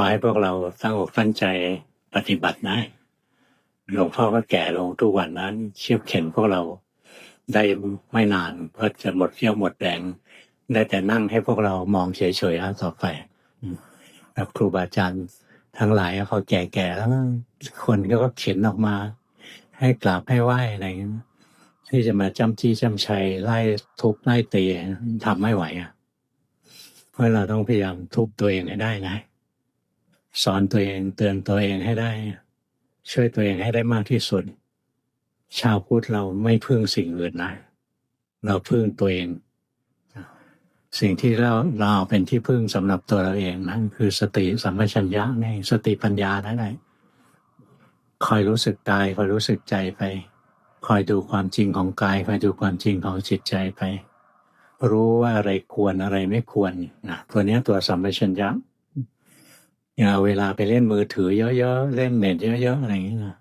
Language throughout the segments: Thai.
อให้พวกเราตั้งอกตั้งใจปฏิบัตินะหลวงพ่อก็แก่ลงทุกวันนั้น เชี่ยวเข็นพวกเราได้ไม่นานเพราะจะหมดเที่ยวหมดแรงได้แต่นั่งให้พวกเรามองเฉยๆแล้วต่อไปแบบครูบาอาจารย์ทั้งหลายเขาแก่ๆแล้วคนก็เข็นออกมา ให้กราบให้ไหว้อะไรอย่างเงี้ยที่จะมาจำจี้จำชัยไล่ทุบไล่ตีทำไม่ไหวอะเพราะเราต้องพยายามทุบตัวเองให้ได้นะ สอนตัวเองเตือนตัวเองให้ได้ ช่วยตัวเองให้ได้มากที่สุด ชาวพุทธเราไม่พึ่งสิ่งอื่นนะเราพึ่งตัวเอง สิ่งที่เราเราเป็นที่พึ่งสำหรับตัวเราเองนั่นคือสติสัมปชัญญะในสติปัญญานั่นแหละคอยรู้สึกกายคอยรู้สึกใจไป คอยดูความจริงของกายคอยดูความจริงของจิตใจไป รู้ว่าอะไรควรอะไรไม่ควรนะตัวเนี้ยตัวสัมปชัญญะ อย่าเอาเวลาไปเล่นมือถือเยอะ ๆ เล่นเน็ตเยอะ ๆ อะไรอย่างเงี้ยนะ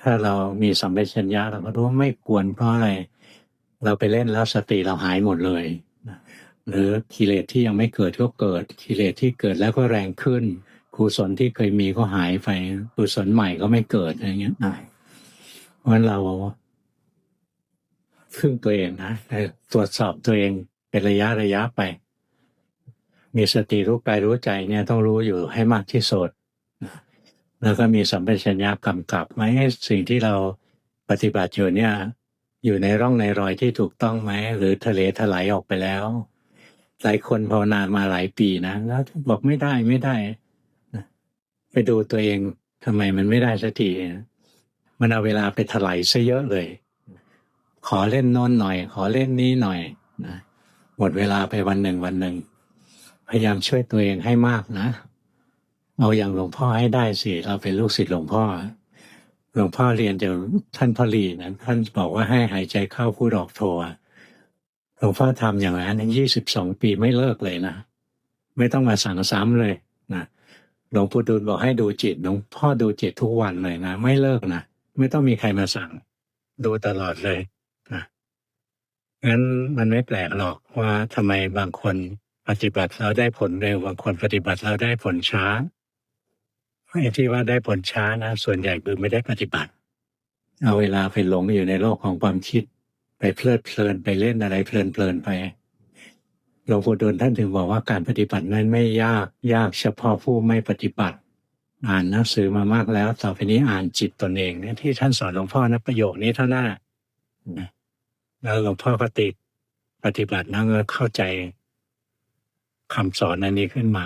ถ้าเรามีสัมปชัญญะเราก็รู้ว่าไม่ควรเพราะอะไร เราไปเล่นแล้วสติเราหายหมดเลยนะหรือกิเลสที่ยังไม่เกิดก็เกิดกิเลสที่เกิดแล้วก็แรงขึ้นกุศลที่เคยมีก็หายไปกุศลใหม่ก็ไม่เกิดอะไรเงี้ยนะเพราะฉะนั้นเราพึ่งตัวเองนะตรวจสอบตัวเองเป็นระยะระยะไป มีสติรู้กายรู้ใจเนี่ยต้องรู้อยู่ให้มากที่สุดแล้วก็มีสัมปชัญญะกำกับไหมสิ่งที่เราปฏิบัติอยู่เนี่ย อยู่ในร่องในรอยที่ถูกต้องไหมหรือทะเลถลายออกไปแล้ว หลายคนภาวนามาหลายปีนะแล้วบอกไม่ได้ไม่ได้นะไปดูตัวเองทำไมมันไม่ได้สักทีมันเอาเวลาไปถลายซะเยอะเลย ขอเล่นโน้นหน่อย ขอเล่นนี้หน่อยนะหมดเวลาไปวันหนึ่งวันหนึ่ง พยายามช่วยตัวเองให้มากนะ เอาอย่างหลวงพ่อให้ได้สิ เราเป็นลูกศิษย์หลวงพ่อ หลวงพ่อเรียนจากท่านพอลีนะท่านบอกว่าให้หายใจเข้าพูดออกโทหลวงพ่อทำอย่างนั้นยี่สิบสองปีไม่เลิกเลยนะ ไม่ต้องมาสั่งซ้ำเลยนะหลวงปู่ดูลบอกให้ดูจิตหลวงพ่อดูจิตทุกวันเลยนะไม่เลิกนะไม่ต้องมีใครมาสั่ง ดูตลอดเลยนะงั้นมันไม่แปลกหรอกว่าทำไมบางคน ปฏิบัติแล้วได้ผลเร็วบางคนปฏิบัติแล้วได้ผลช้าไอ้ที่ว่าได้ผลช้านะส่วนใหญ่คือไม่ได้ปฏิบัติ เอาเวลาไปหลงอยู่ในโลกของความคิด ไปเพลิดเพลินไปเล่นอะไรเพลินเพลินไปหลวงปู่ดูลท่านถึงบอกว่าการปฏิบัตินั้นไม่ยากยากเฉพาะผู้ไม่ปฏิบัติ อ่านหนังสือมามากแล้ว ต่อไปนี้อ่านจิตตนเองเนี่ยที่ท่านสอนหลวงพ่อนะประโยคนี้เท่านั้นแล้วหลวงพ่อก็ติดปฏิบัติแล้วเข้าใจ คำสอนอันนี้ขึ้นมา